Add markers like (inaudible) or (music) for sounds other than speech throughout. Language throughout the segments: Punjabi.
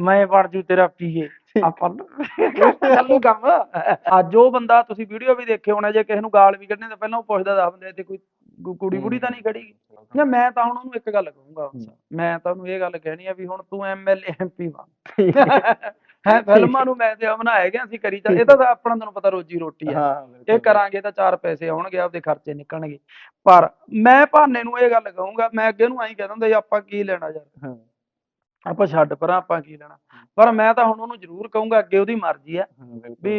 ਮੈਂ ਬਣ ਜੂ ਤੇਰਾ ਪੀਏ। ਆਪਾਂ ਚੱਲੂ ਕੰਮ। ਅੱਜ ਉਹ ਬੰਦਾ ਤੁਸੀਂ ਵੀਡੀਓ ਵੀ ਦੇਖੇ ਹੋਣਾ ਜੇ ਕਿਸੇ ਨੂੰ ਗਾਲ ਵੀ ਕੱਢਣੇ ਤਾਂ ਪਹਿਲਾਂ ਉਹ ਪੁੱਛਦਾ ਦੱਸ ਬੰਦੇ ਤੇ ਕੋਈ ਕੁੜੀ ਬੁੜੀ ਤਾਂ ਨਹੀਂ ਖੜੀ। ਜਾਂ ਮੈਂ ਤਾਂ ਹੁਣ ਉਹਨੂੰ ਇੱਕ ਗੱਲ ਕਹੂੰਗਾ। ਸਾ- ਮੈਂ ਤਾਂ ਉਹਨੂੰ ਇਹ ਗੱਲ ਕਹਿਣੀ ਆ ਵੀ ਹੁਣ ਤੂੰ ਐਮਐਲਏ ਐਮਪੀ ਬਣ। ਹੈ ਫਿਲਮਾਂ ਨੂੰ ਮੈਂ ਤੇ ਬਣਾਇਆ ਗਿਆ ਅਸੀਂ ਕਰੀ ਚੱਲ ਇਹ ਤਾਂ ਆਪਣਾ ਤੁਹਾਨੂੰ ਪਤਾ ਰੋਜੀ ਰੋਟੀ ਆ। ਇਹ ਕਰਾਂਗੇ ਤਾਂ ਚਾਰ ਪੈਸੇ ਆਉਣਗੇ ਆਪਦੇ ਖਰਚੇ ਨਿਕਲਣਗੇ। ਪਰ ਮੈਂ ਭਾਨੇ ਨੂੰ ਇਹ ਗੱਲ ਕਹੂੰਗਾ ਮੈਂ ਅੱਗੇ ਨੂੰ ਐਂ ਕਹਿ ਦਿੰਦਾ ਜੀ ਆਪਾਂ ਕੀ ਲੈਣਾ ਯਾਰ। ਹਾਂ, ਆਪਾਂ ਛੱਡ ਪਰਾਂ ਆਪਾਂ ਕੀ ਲੈਣਾ। ਪਰ ਮੈਂ ਤਾਂ ਹੁਣ ਉਹਨੂੰ ਜ਼ਰੂਰ ਕਹੂੰਗਾ ਅੱਗੇ ਉਹਦੀ ਮਰਜ਼ੀ ਆ ਵੀ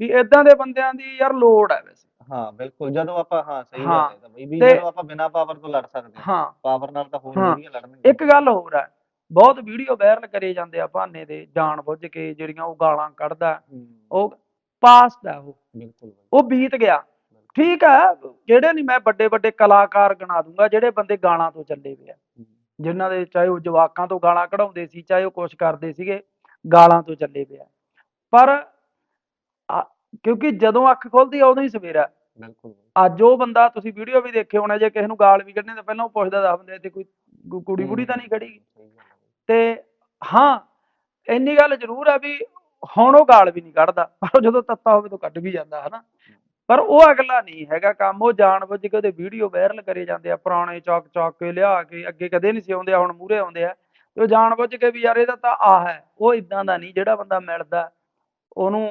ਵੀ ਇਦਾਂ ਦੇ ਬੰਦਿਆਂ ਦੀ ਯਾਰ ਲੋੜ ਹੈ ਵੈਸੇ। ਹਾਂ ਬਿਲਕੁਲ ਜਦੋਂ ਆਪਾਂ ਹਾਂ ਸਹੀ ਹਾਂ, ਗੱਲ ਹੈ ਤਾਂ ਬਈ ਵੀ ਜਦੋਂ ਆਪਾਂ ਬਿਨਾਂ ਪਾਵਰ ਤੋਂ ਲੜ ਸਕਦੇ ਹਾਂ ਪਾਵਰ ਨਾਲ ਤਾਂ ਹੋਰ ਹਾਂ। ਵਧੀਆ ਲੜਨਗੇ ਇੱਕ ਗੱਲ ਹੋਰ ਹੈ ਬਹੁਤ ਵੀਡੀਓ ਵਾਇਰਲ ਕਰੇ ਜਾਂਦੇ ਆ ਭਾਨੇ ਦੇ ਜਾਣ ਬੁੱਝ ਕੇ ਜਿਹੜੀਆਂ ਉਹ ਗਾਲਾਂ ਕੱਢਦਾ ਉਹ ਪਾਸਟ ਹੈ ਉਹ। ਬਿਲਕੁਲ ਉਹ ਬੀਤ ਗਿਆ। ਠੀਕ ਹੈ ਜਿਹੜੇ ਨਹੀਂ ਮੈਂ ਵੱਡੇ ਵੱਡੇ ਕਲਾਕਾਰ ਗਣਾ ਦੂੰਗਾ ਜਿਹੜੇ ਬੰਦੇ ਗਾਲਾਂ ਤੋਂ ਚੱਲੇ ਪਏ ਆ। ਜਿਨ੍ਹਾਂ ਦੇ ਚਾਹੇ ਉਹ ਜਵਾਕਾਂ ਤੋਂ ਗਾਲਾਂ ਕਢਾਉਂਦੇ ਸੀ ਚਾਹੇ ਉਹ ਕੁਛ ਕਰਦੇ ਸੀਗੇ ਗਾਲਾਂ ਤੋਂ ਚੱਲੇ ਪਿਆ। ਪਰ ਕਿਉਂਕਿ ਜਦੋਂ ਅੱਖ ਖੁੱਲਦੀ ਆ ਉਦੋਂ ਹੀ ਸਵੇਰਾ ਬਿਲਕੁਲ। ਅੱਜ ਉਹ ਬੰਦਾ ਤੁਸੀਂ ਵੀਡੀਓ ਵੀ ਦੇਖੇ ਹੋਣਾ ਜੇ ਕਿਸੇ ਨੂੰ ਗਾਲ ਵੀ ਕੱਢਣੇ ਤਾਂ ਪਹਿਲਾਂ ਉਹ ਪੁੱਛਦਾ ਦੱਸ ਬੰਦੇ ਤੇ ਕੋਈ ਕੁੜੀ ਬੁੜੀ ਤਾਂ ਨਹੀਂ ਖੜੀ। ਤੇ ਹਾਂ ਇੰਨੀ ਗੱਲ ਜ਼ਰੂਰ ਆ ਵੀ ਹੁਣ ਉਹ ਗਾਲ ਵੀ ਨਹੀਂ ਕੱਢਦਾ ਪਰ ਜਦੋਂ ਤੱਤਾ ਹੋਵੇ ਤਾਂ ਕੱਢ ਵੀ ਜਾਂਦਾ ਹਨਾ? ਪਰ ਉਹ ਅਗਲਾ ਨਹੀਂ ਹੈਗਾ ਕੰਮ ਉਹ ਜਾਣ ਬੁੱਝ ਕੇ ਉਹਦੇ ਵੀਡੀਓ ਵਾਇਰਲ ਕਰੇ ਜਾਂਦੇ ਆ ਪੁਰਾਣੇ ਚੌਕ ਚੌਕ ਕੇ ਲਿਆ ਕੇ ਅੱਗੇ ਕਦੇ ਨਹੀਂ ਸੀ ਆਉਂਦੇ ਆ, ਹੁਣ ਮੂਰੇ ਆਉਂਦੇ ਆ। ਤੇ ਉਹ ਜਾਣ ਬੁੱਝ ਕੇ ਵੀ ਯਾਰ ਇਹਦਾ ਤਾਂ ਆਹ ਹੈ ਉਹ ਇਦਾਂ ਦਾ ਨਹੀਂ ਜਿਹੜਾ ਬੰਦਾ ਮਿਲਦਾ ਉਹਨੂੰ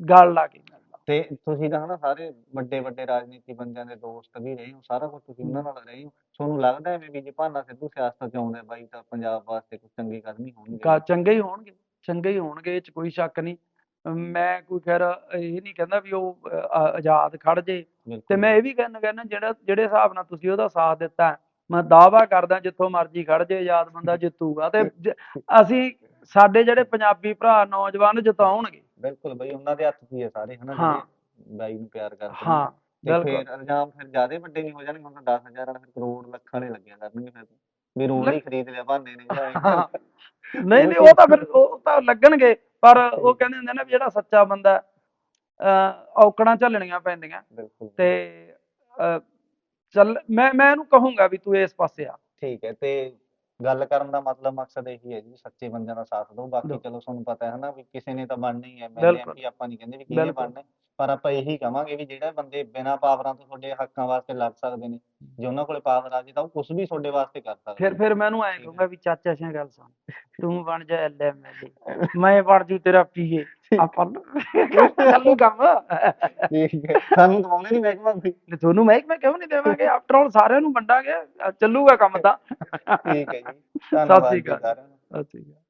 ਗੱਲ ਲਾ ਕੇ ਮਿਲਦਾ। ਤੇ ਤੁਸੀਂ ਤਾਂ ਹਨਾ ਸਾਰੇ ਵੱਡੇ ਵੱਡੇ ਰਾਜਨੀਤੀ ਬੰਦਿਆਂ ਦੇ ਦੋਸਤ ਵੀ ਰਹੇ ਹੋ ਸਾਰਾ ਕੁਝ ਤੁਸੀਂ ਉਹਨਾਂ ਨਾਲ ਰਹੇ ਹੋ। ਤੁਹਾਨੂੰ ਲੱਗਦਾ ਹੈ ਵੀ ਜੇ ਭਾਨਾ ਸਿੱਧੂ ਸਿਆਸਤ 'ਚ ਆਉਂਦਾ ਬਾਈ ਤਾਂ ਪੰਜਾਬ ਵਾਸਤੇ ਕੁਝ ਚੰਗੀ ਕਦਮ ਹੀ ਹੋਣਗੇ? ਚੰਗੇ ਹੀ ਹੋਣਗੇ ਚੰਗੇ ਹੀ ਹੋਣਗੇ ਇਹ ਚ ਕੋਈ ਸ਼ੱਕ ਨਹੀਂ। ਮੈਂ ਕੋਈ ਖੈਰ ਇਹ ਨਹੀਂ ਕਹਿੰਦਾ ਵੀ ਉਹ ਆਜ਼ਾਦ ਖੜ ਜੇ। ਤੇ ਮੈਂ ਇਹ ਵੀ ਕਹਿਣਾ ਕਹਿੰਦਾ ਜਿਹੜਾ ਜਿਹੜੇ ਹਿਸਾਬ ਨਾਲ ਤੁਸੀਂ ਉਹਦਾ ਸਾਥ ਦਿੱਤਾ ਮੈਂ ਦਾਅਵਾ ਕਰਦਾ ਜਿੱਥੋਂ ਮਰਜ਼ੀ ਖੜ ਜੇ ਆਜ਼ਾਦ ਬੰਦਾ (laughs) ਜਿੱਤੂਗਾ। ਤੇ ਅਸੀਂ ਸਾਡੇ ਜਿਹੜੇ ਪੰਜਾਬੀ ਭਰਾ ਨੌਜਵਾਨ ਜਿਤਾਉਣਗੇ। ਬਿਲਕੁਲ ਬਈ ਉਹਨਾਂ ਦੇ ਹੱਥ 'ਚ ਹੀ ਸਾਰੇ ਹਨਾ ਹਾਂ। ਜਿਹੜੇ ਬਾਈ ਨੂੰ ਪਿਆਰ ਕਰਦੇ ਨੇ। ਹਾਂ ਬਿਲਕੁਲ। ਫਿਰ ਇਲਜ਼ਾਮ ਫਿਰ ਜ਼ਿਆਦਾ ਵੱਡੇ ਨਹੀਂ ਹੋ ਜਾਣਗੇ ਹੁਣ ਤਾਂ 10000 ਵਾਲਾ ਫਿਰ ਕਰੋੜ ਲੱਖਾਂ ਵਾਲੇ ਲੱਗਿਆ ਕਰਨਗੇ ਫਿਰ। ਵੀ ਰੋਡ ਹੀ ਖਰੀਦ ਲਿਆ ਭਾਨੇ ਨੇ। ਨਹੀਂ ਨਹੀਂ ਉਹ ਤਾਂ ਫਿਰ ਉਹ ਤਾਂ ਲੱਗਣਗੇ। ਪਰ ਉਹ ਕਹਿੰਦੇ ਹੁੰਦੇ ਨਾ ਵੀ ਜਿਹੜਾ ਸੱਚਾ ਬੰਦਾ ਔਕੜਾਂ ਝੱਲਣੀਆਂ ਪੈਂਦੀਆਂ। ਤੇ ਚੱਲ ਮੈਂ ਮੈਂ ਇਹਨੂੰ ਕਹੂੰਗਾ ਵੀ ਤੂੰ ਇਸ ਪਾਸੇ ਆ। ਠੀਕ ਹੈ ਤੇ ਗੱਲ ਕਰਨ ਦਾ ਮਤਲਬ ਮਕਸਦ ਇਹੀ ਹੈ ਜੀ ਸੱਚੇ ਬੰਦਿਆਂ ਦਾ ਸਾਥ ਦਿਓ। ਬਾਕੀ। ਚਲੋ ਤੁਹਾਨੂੰ ਪਤਾ ਹੈ ਨਾ ਵੀ ਕਿਸੇ ਨੇ ਤਾਂ ਬਣਨਾ ਹੀ ਹੈ। ਐਮਪੀ ਆਪਾਂ ਨਹੀਂ ਕਹਿੰਦੇ ਵੀ ਕਿਹਨੇ। ਬਣਨਾ ਹੈ, ਪਰ ਆਪਾਂ ਇਹੀ ਕਵਾਂਗੇ ਵੀ ਜਿਹੜੇ ਬੰਦੇ ਬਿਨਾਂ ਪਾਵਰਾਂ ਤੋਂ ਤੁਹਾਡੇ ਹੱਕਾਂ ਵਾਸਤੇ ਲੜ ਸਕਦੇ ਨੇ ਜੇ ਉਹਨਾਂ ਕੋਲੇ ਪਾਵਰ ਆ ਜੇ ਤਾਂ ਉਹ ਕੁਝ ਵੀ ਤੁਹਾਡੇ ਵਾਸਤੇ ਕਰ ਸਕਦੇ ਫਿਰ। ਫਿਰ ਮੈਂ ਇਹਨੂੰ ਐਂ। ਕਹੂੰਗਾ ਵੀ ਚਾਚਾ ਸਿਆਂ ਗੱਲ ਸੁਣ ਤੂੰ ਬਣ ਜਾ ਐਲਐਮਐਲਏ ਮੈਂ ਬਣ ਜੂ ਤੇਰਾ ਪੀਏ ਆਪਾਂ ਨੂੰ ਕੰਮ। ਠੀਕ ਹੈ ਸਾਨੂੰ ਦਵਾਉਣੇ ਨਹੀਂ ਮਹਿਕਮਾ ਵੀ ਤੇ ਤੁਹਾਨੂੰ ਮਹਿਕਮੇ ਕਿਉਂ ਨਹੀਂ ਦੇਵਾਂਗੇ? ਆਫਟਰ ਆਲ ਸਾਰਿਆਂ ਨੂੰ ਵੰਡਾਂਗੇ ਚੱਲੂਗਾ ਕੰਮ ਤਾਂ। ਠੀਕ ਹੈ ਜੀ ਧੰਨਵਾਦ ਸਾਰਿਆਂ ਨੂੰ। ਸਤਿ ਸ਼੍ਰੀ ਅਕਾਲ।